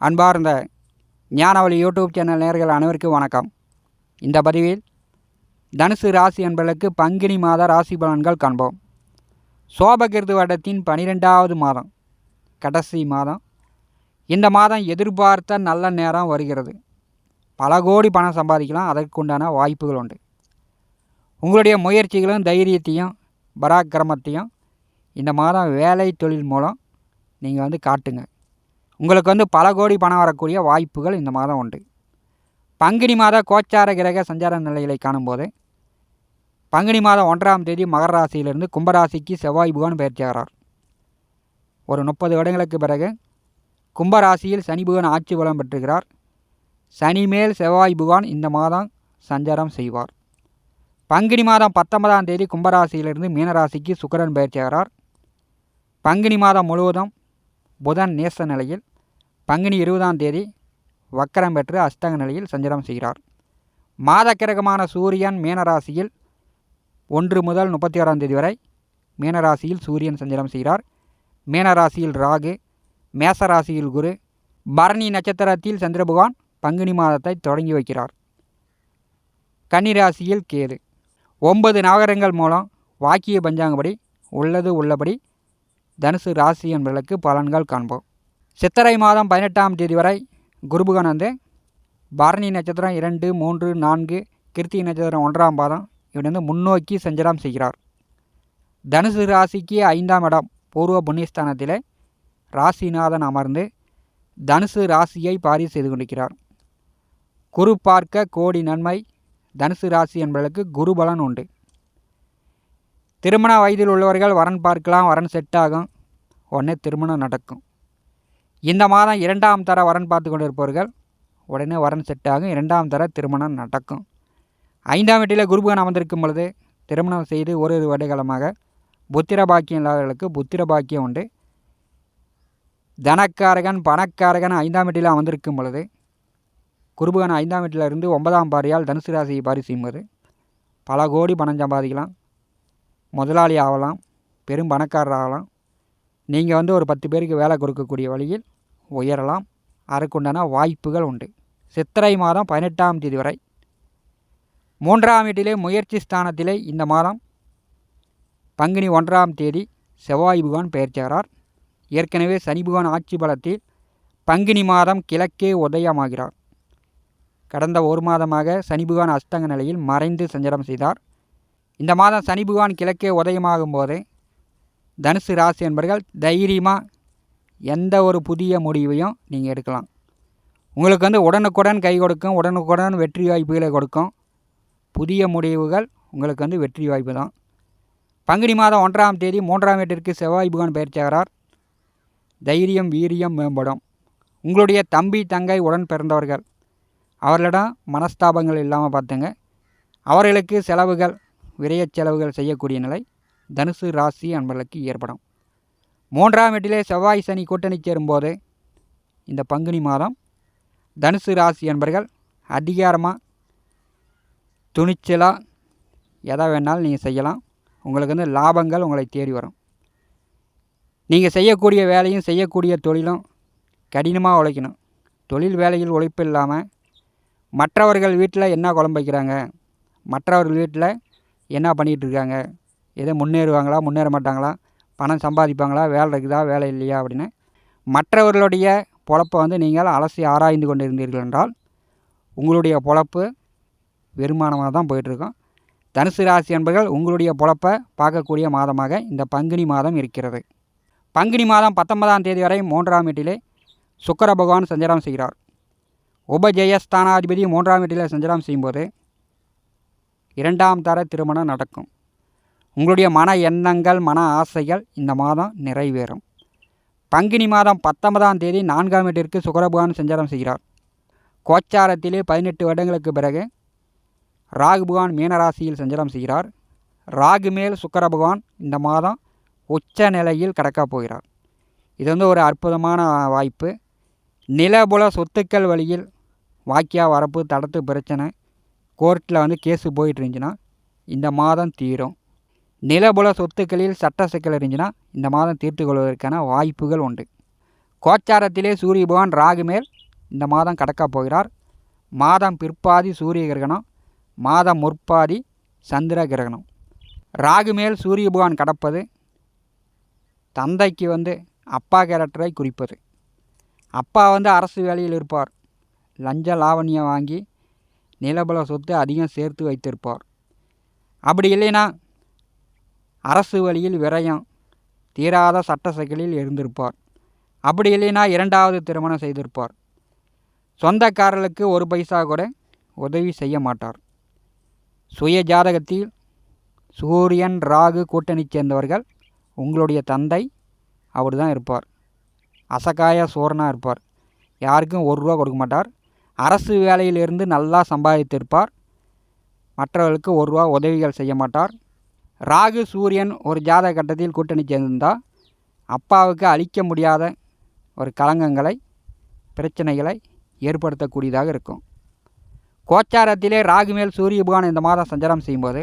அன்பார்ந்த ஞானவழி YouTube channel நேர்கள் அனைவருக்கும் வணக்கம். இந்த பதிவில் தனுசு ராசி என்பதற்கு பங்கினி மாத ராசி பலன்கள் காண்போம். சோபகிருது வட்டத்தின் பனிரெண்டாவது மாதம் கடைசி மாதம். இந்த மாதம் எதிர்பார்த்த நல்ல நேரம் வருகிறது. பல கோடி பணம் சம்பாதிக்கலாம் அதற்குண்டான வாய்ப்புகள் உண்டு. உங்களுடைய முயற்சிகளும் தைரியத்தையும் பராக்கிரமத்தையும் இந்த மாதம் வேலை தொழில் மூலம் நீங்கள் வந்து காட்டுங்க. உங்களுக்கு வந்து பல கோடி பணம் வரக்கூடிய வாய்ப்புகள் இந்த மாதம் உண்டு. பங்குனி மாத கோச்சார கிரக சஞ்சார நிலைகளை காணும்போது பங்குனி மாதம் ஒன்றாம் தேதி மகர ராசியிலிருந்து கும்பராசிக்கு செவ்வாய் புகான் பயிற்சியாகிறார் ஒரு முப்பது வருடங்களுக்கு பிறகு கும்பராசியில் சனி புகன் ஆட்சி பலம் பெற்றுகிறார் சனி மேல் செவ்வாய் புகான் இந்த மாதம் சஞ்சாரம் செய்வார். பங்குனி மாதம் பத்தொன்பதாம் தேதி கும்பராசியிலிருந்து மீனராசிக்கு சுக்கரன் பயிற்சியாகிறார் பங்குனி மாதம் முழுவதும் புதன் நேச நிலையில் பங்குனி இருபதாம் தேதி வக்கரம் பெற்று அஷ்டங்க நிலையில் சஞ்சாரம் செய்கிறார். மாதக்கிரகமான சூரியன் மீனராசியில் ஒன்று முதல் முப்பத்தி ஆறாம் தேதி வரை மீனராசியில் சூரியன் சஞ்சாரம் செய்கிறார். மீனராசியில் ராகு மேசராசியில் குரு பரணி நட்சத்திரத்தில் சந்திர பகவான் பங்குனி மாதத்தை தொடங்கி வைக்கிறார். கன்னிராசியில் கேது. ஒன்பது நவகரங்கள் மூலம் வாக்கிய பஞ்சாங்கப்படி உள்ளது உள்ளபடி தனுசு ராசி என்பதற்கு பலன்கள் காண்போம். சித்திரை மாதம் பதினெட்டாம் தேதி வரை குருபுகன் வந்து பரணி நட்சத்திரம் இரண்டு மூன்று நான்கு கிருத்திகை நட்சத்திரம் ஒன்றாம் பாதம் இவன் வந்து முன்னோக்கி சஞ்சலம் செய்கிறார். தனுசு ராசிக்கு ஐந்தாம் இடம் பூர்வ புண்ணியஸ்தானத்தில் ராசிநாதன் அமர்ந்து தனுசு ராசியை பாரி செய்து கொண்டிருக்கிறார். குரு பார்க்க கோடி நன்மை தனுசு ராசி என்பதற்கு குருபலன் உண்டு. திருமண வயதில் உள்ளவர்கள் வரன் பார்க்கலாம் வரன் செட் ஆகும். உடனே திருமணம் நடக்கும். இந்த மாதம் இரண்டாம் தர வரன் பார்த்து கொண்டிருப்பவர்கள் உடனே வரன் செட் ஆகும். இரண்டாம் தர திருமணம் நடக்கும். ஐந்தாம் வீட்டில் குருபகன் அமர்ந்திருக்கும் பொழுது திருமணம் செய்து ஒரு ஒரு வருடகாலமாக புத்திர பாக்கியம் இல்லாதவர்களுக்கு புத்திர பாக்கியம் உண்டு. தனக்காரகன் பணக்காரகன் ஐந்தாம் வீட்டில் அமர்ந்திருக்கும் பொழுது குருபகன் ஐந்தாம் வீட்டில் இருந்து ஒன்பதாம் பாரியால் தனுசு ராசியை பாரி செய்யும்போது பல கோடி பணம் சம்பாதிக்கலாம். முதலாளி ஆகலாம். பெரும் பணக்காரர் ஆகலாம். நீங்கள் வந்து ஒரு பத்து பேருக்கு வேலை கொடுக்கக்கூடிய வழியில் உயரலாம். அதற்குண்டான வாய்ப்புகள் உண்டு. சித்திரை மாதம் பதினெட்டாம் தேதி வரை. மூன்றாம் வீட்டிலே முயற்சி ஸ்தானத்திலே இந்த மாதம் பங்குனி ஒன்றாம் தேதி செவ்வாய் புகான் பெயர்ச்சாரார் ஏற்கனவே சனி புகான் ஆட்சி பலத்தில் பங்குனி மாதம் கிழக்கே உதயமாகிறார். கடந்த ஒரு மாதமாக சனி புகான் அஸ்தங்க நிலையில் மறைந்து சஞ்சாரம் செய்தார். இந்த மாதம் சனி புகான் கிழக்கே உதயமாகும் போது தனுசு ராசி என்பர்கள் தைரியமாக எந்த ஒரு புதிய முடிவையும் நீங்கள் எடுக்கலாம். உங்களுக்கு வந்து உடனுக்குடன் கை கொடுக்கும் உடனுக்குடன் வெற்றி வாய்ப்புகளை கொடுக்கும். புதிய முடிவுகள் உங்களுக்கு வந்து வெற்றி வாய்ப்பு தான். பங்குனி மாதம் ஒன்றாம் தேதி மூன்றாம் வீட்டிற்கு செவ்வாய் பகவான் பயிற்சியாகிறார் தைரியம் வீரியம் மேம்படும். உங்களுடைய தம்பி தங்கை உடன் பிறந்தவர்கள் அவர்களிடம் மனஸ்தாபங்கள் இல்லாமல் பார்த்துங்க. அவர்களுக்கு செலவுகள் விரைய செலவுகள் செய்யக்கூடிய நிலை. தனுசு ராசி அன்பர்களுக்கு ஏற்படும். மூன்றாம் வீட்டிலே செவ்வாய் சனி கூட்டணி சேரும்போது இந்த பங்குனி மாதம் தனுசு ராசி என்பர்கள் அதிகாரமாக துணிச்சலாக எதை வேணாலும் நீங்கள் செய்யலாம். உங்களுக்கு வந்து லாபங்கள் உங்களை தேடி வரும். நீங்கள் செய்யக்கூடிய வேலையும் செய்யக்கூடிய தொழிலும் கடினமாக உழைக்கணும். தொழில் வேலையில் உழைப்பு இல்லாமல் மற்றவர்கள் வீட்டில் என்ன குழம்பு வைக்கிறாங்க? மற்றவர்கள் வீட்டில் என்ன பண்ணிகிட்ருக்காங்க எதோ முன்னேறுவாங்களா முன்னேற மாட்டாங்களா பணம் சம்பாதிப்பாங்களா வேலை இருக்குதா வேலை இல்லையா அப்படின்னு. மற்றவர்களுடைய பொழப்பை வந்து நீங்கள் அலசி ஆராய்ந்து கொண்டு இருந்தீர்கள் என்றால் உங்களுடைய பொழப்பு வெறுமானமாக தான் போயிட்டுருக்கோம். தனுசு ராசி என்பர்கள் உங்களுடைய பொழப்பை பார்க்கக்கூடிய மாதமாக இந்த பங்குனி மாதம் இருக்கிறது. பங்குனி மாதம் பத்தொன்பதாம் தேதி வரை மூன்றாம் வீட்டிலே சுக்கர பகவான் சஞ்சாரம் செய்கிறார். உபஜெயஸ்தானாதிபதி மூன்றாம் வீட்டிலே சஞ்சாரம் செய்யும்போது இரண்டாம் தர திருமணம் நடக்கும். உங்களுடைய மன எண்ணங்கள் மன ஆசைகள் இந்த மாதம் நிறைவேறும். பங்கினி மாதம் பத்தொன்பதாம் தேதி நான்காம் வீட்டிற்கு சுகரபகவான் சஞ்சாரம் செய்கிறார். கோச்சாரத்திலே பதினெட்டு வருடங்களுக்கு பிறகு ராகு பகவான் மீனராசியில் சஞ்சாரம் செய்கிறார். ராகு மேல் சுக்கர பகவான் இந்த மாதம் உச்ச நிலையில் கடக்கப் போகிறார். இது வந்து ஒரு அற்புதமான வாய்ப்பு. நிலபுல சொத்துக்கள் வழியில் வாக்கியா வரப்பு தடத்து பிரச்சனை கோர்ட்டில் வந்து கேஸு போயிட்டு இருந்துச்சுன்னா இந்த மாதம் தீரும். நிலபுல சொத்துக்களில் சட்ட சிக்கல் இருந்துச்சுன்னா இந்த மாதம் தீர்த்து கொள்வதற்கான வாய்ப்புகள் உண்டு. கோச்சாரத்திலே சூரிய பகவான் ராகு மேல் இந்த மாதம் கடக்கப் போகிறார். மாதம் பிற்பாதி சூரிய கிரகணம் மாதம் முற்பாதி சந்திர கிரகணம். ராகு மேல் சூரிய பகவான் கடப்பது தந்தைக்கு வந்து அப்பா கேரக்டரை குறிப்பது. அப்பா வந்து அரசு வேலையில் இருப்பார். லஞ்ச லாவணியம் வாங்கி நிலபல சொத்து அதிகம் சேர்த்து வைத்திருப்பார். அப்படி இல்லைன்னா அரசு வழியில் விரயம் தீராத சட்ட சிக்கலில் இருந்திருப்பார் அப்படி இல்லைன்னா இரண்டாவது திருமணம் செய்திருப்பார். சொந்தக்காரர்களுக்கு ஒரு பைசா கூட உதவி செய்ய மாட்டார். சுய ஜாதகத்தில் சூரியன் ராகு கூட்டணி சேர்ந்தவர்கள் உங்களுடைய தந்தை அவர் தான் இருப்பார். அசகாய சோரனாக இருப்பார். யாருக்கும் ஒரு ரூபா கொடுக்க மாட்டார். அரசு வேலையிலிருந்து நல்லா சம்பாதித்திருப்பார். மற்றவர்களுக்கு ஒரு ரூபா உதவிகள் செய்ய மாட்டார். ராகு சூரியன் ஒரு ஜாதக கட்டத்தில் கூட்டணி சேர்ந்திருந்தால் அப்பாவுக்கு அழிக்க முடியாத ஒரு களங்கங்களை பிரச்சனைகளை ஏற்படுத்தக்கூடியதாக இருக்கும். கோச்சாரத்திலே ராகு மேல் சூரிய புகான் இந்த மாதம் சஞ்சாரம் செய்யும்போது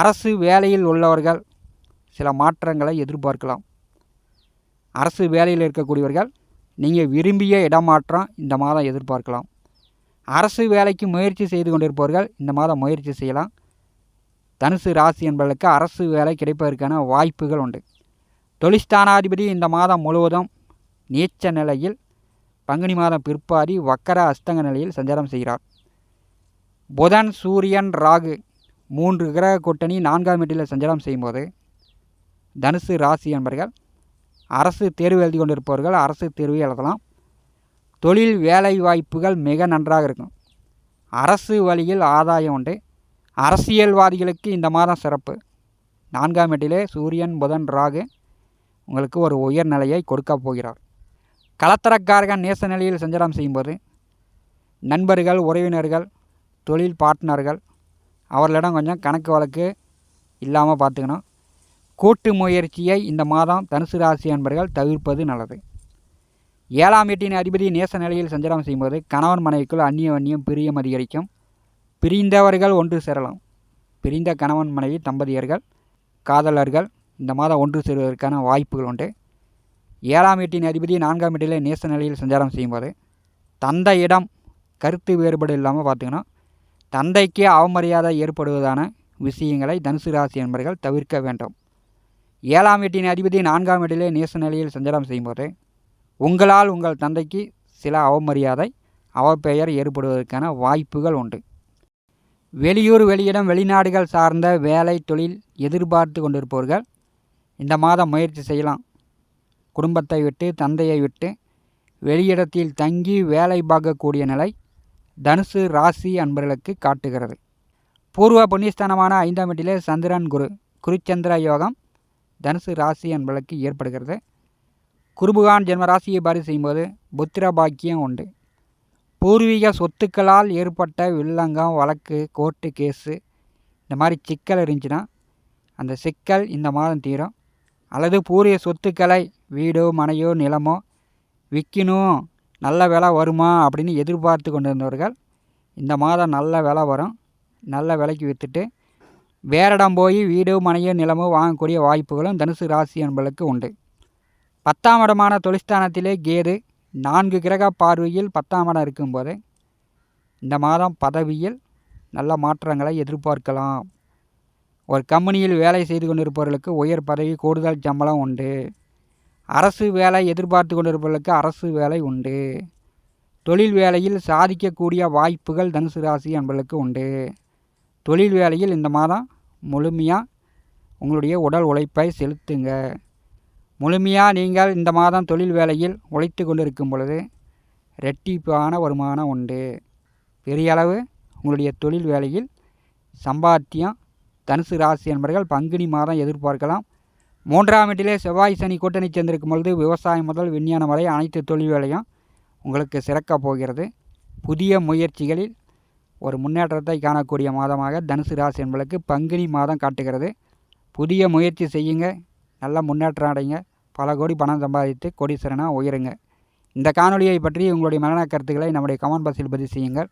அரசு வேலையில் உள்ளவர்கள் சில மாற்றங்களை எதிர்பார்க்கலாம். அரசு வேலையில் இருக்கக்கூடியவர்கள் நீங்கள் விரும்பிய இடமாற்றம் இந்த மாதம் எதிர்பார்க்கலாம். அரசு வேலைக்கு முயற்சி செய்து கொண்டிருப்பவர்கள் இந்த மாதம் முயற்சி செய்யலாம். தனுசு ராசி என்பவர்களுக்கு அரசு வேலை கிடைப்பதற்கான வாய்ப்புகள் உண்டு. தொழிற்ஸ்தானாதிபதி இந்த மாதம் முழுவதும் நீச்ச நிலையில் பங்குனி மாதம் பிற்பாதி வக்கர அஸ்தங்க நிலையில் சஞ்சாரம் செய்கிறார். புதன் சூரியன் ராகு மூன்று கிரக கூட்டணி நான்காம் வீட்டில் சஞ்சாரம் செய்யும்போது தனுசு ராசி என்பர்கள் அரசு தேர்வு எழுதி கொண்டிருப்பவர்கள் அரசு தேர்வு எழுதலாம். தொழில் வேலை வாய்ப்புகள் மிக நன்றாக இருக்கும். அரசு வழியில் ஆதாயம் உண்டு. அரசியல்வாதிகளுக்கு இந்த மாதம் சிறப்பு. நான்காம் வீட்டிலே சூரியன் புதன் ராகு உங்களுக்கு ஒரு உயர்நிலையை கொடுக்க போகிறார். கலத்தரக்காரகன் நேச நிலையில் சஞ்சாரம் செய்யும்போது நண்பர்கள் உறவினர்கள் தொழில் பார்ட்னர்கள் அவர்களிடம் கொஞ்சம் கணக்கு வழக்கு இல்லாமல் பார்த்துக்கணும். கூட்டு முயற்சியை இந்த மாதம் தனுசு ராசி அன்பர்கள் தவிர்ப்பது நல்லது. ஏழாம் வீட்டின் அதிபதி நேச நிலையில் சஞ்சாரம் செய்யும்போது கணவன் மனைவிக்குள் அந்நிய அந்நியம் பிரியம் அதிகரிக்கும். பிரிந்தவர்கள் ஒன்று சேரலாம். பிரிந்த கணவன் மனைவி தம்பதியர்கள் காதலர்கள் இந்த மாதம் ஒன்று சேருவதற்கான வாய்ப்புகள் உண்டு. ஏழாம் வீட்டின் அதிபதி நான்காம் வீட்டிலே நேச நிலையில் சஞ்சாரம் செய்யும்போது தந்தையிடம் கருத்து வேறுபாடு இல்லாமல் பார்த்துக்கணும். தந்தைக்கு அவமரியாதை ஏற்படுவதான விஷயங்களை தனுசு ராசி என்பர்கள் தவிர்க்க வேண்டும். ஏழாம் வீட்டின் அதிபதி நான்காம் வீட்டிலே நேச நிலையில் சஞ்சாரம் செய்யும்போது உங்களால் உங்கள் தந்தைக்கு சில அவமரியாதை அவப்பெயர் ஏற்படுவதற்கான வாய்ப்புகள் உண்டு. வெளியூர் வெளியிடம் வெளிநாடுகள் சார்ந்த வேலை தொழில் எதிர்பார்த்து கொண்டிருப்பவர்கள் இந்த மாதம் முயற்சி செய்யலாம். குடும்பத்தை விட்டு தந்தையை விட்டு வெளியிடத்தில் தங்கி வேலை பார்க்கக்கூடிய நிலை தனுசு ராசி அன்பர்களுக்கு காட்டுகிறது. பூர்வ புண்ணியஸ்தானமான ஐந்தாம் வீட்டிலே சந்திரன் குரு குருச்சந்திர யோகம் தனுசு ராசி அன்பர்களுக்கு ஏற்படுகிறது. குருபுகான் ஜென்ம ராசியை பாரி செய்யும்போது புத்திர பாக்கியம் உண்டு. பூர்வீக சொத்துக்களால் ஏற்பட்ட வில்லங்கம் வழக்கு கோர்ட்டு கேஸு இந்த மாதிரி சிக்கல் இருந்துச்சுன்னா அந்த சிக்கல் இந்த மாதம் தீரும். அல்லது பூர்வீக சொத்துக்களை வீடோ மனையோ நிலமோ விற்கணும் நல்ல விலை வருமா அப்படின்னு எதிர்பார்த்து கொண்டிருந்தவர்கள் இந்த மாதம் நல்ல விலை வரும். நல்ல விலைக்கு விற்றுட்டு வேற இடம் போய் வீடோ மனையோ நிலமோ வாங்கக்கூடிய வாய்ப்புகளும் தனுசு ராசி என்பதற்கு உண்டு. பத்தாம் இடமான தொழிற்ஸ்தானத்திலே கேது நான்கு கிரக பார்வையில் பத்தாம் இடம் இருக்கும்போது இந்த மாதம் பதவியில் நல்ல மாற்றங்களை எதிர்பார்க்கலாம். ஒரு கம்பெனியில் வேலை செய்து கொண்டிருப்பவர்களுக்கு உயர் பதவி கூடுதல் சம்பளம் உண்டு. அரசு வேலை எதிர்பார்த்து கொண்டிருப்பவர்களுக்கு அரசு வேலை உண்டு. தொழில் வேலையில் சாதிக்கக்கூடிய வாய்ப்புகள் தனுசு ராசி என்பவர்களுக்கு உண்டு. தொழில் வேலையில் இந்த மாதம் முழுமையாக உங்களுடைய உடல் உழைப்பை செலுத்துங்க. முழுமையாக நீங்கள் இந்த மாதம் தொழில் வேலையில் உழைத்து கொண்டிருக்கும் பொழுது ரெட்டிப்பான வருமானம் உண்டு. பெரிய அளவு உங்களுடைய தொழில் வேலையில் சம்பாத்தியம் தனுசு ராசி என்பவர்கள் பங்குனி மாதம் எதிர்பார்க்கலாம். மூன்றாம் வீட்டிலே செவ்வாய் சனி கூட்டணி சேர்ந்திருக்கும் பொழுது விவசாயம் முதல் விஞ்ஞானம் வரை அனைத்து தொழில் வேலையும் உங்களுக்கு சிறக்கப் போகிறது. புதிய முயற்சிகளில் ஒரு முன்னேற்றத்தை காணக்கூடிய மாதமாக தனுசு ராசி என்பளுக்கு பங்குனி மாதம் காட்டுகிறது. புதிய முயற்சி செய்யுங்க நல்ல முன்னேற்றம் அடைங்க. பல கோடி பணம் சம்பாதித்து கோடீஸ்வரனாக உயருங்க. இந்த காணொலியை பற்றி உங்களுடைய மரண கருத்துக்களை நம்முடைய கமெண்ட் பாக்ஸில் பதிவு செய்யுங்கள்.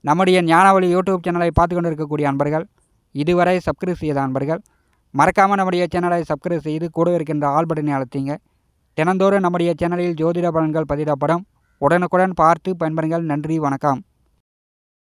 நம்முடைய ஞானவழி யூடியூப் சேனலை பார்த்து கொண்டு இருக்கக்கூடிய அன்பர்கள் இதுவரை சப்ஸ்கிரைப் செய்த அன்பர்கள் மறக்காமல் நம்முடைய சேனலை சப்ஸ்கிரைப் செய்து கூட இருக்கின்ற ஆல் பட்டனை அழுத்திங்க. தினந்தோறும் நம்முடைய சேனலில் ஜோதிட பலன்கள் பதிவிடப்படும். உடனுக்குடன் பார்த்து பயன்பெறுங்கள். நன்றி வணக்கம்.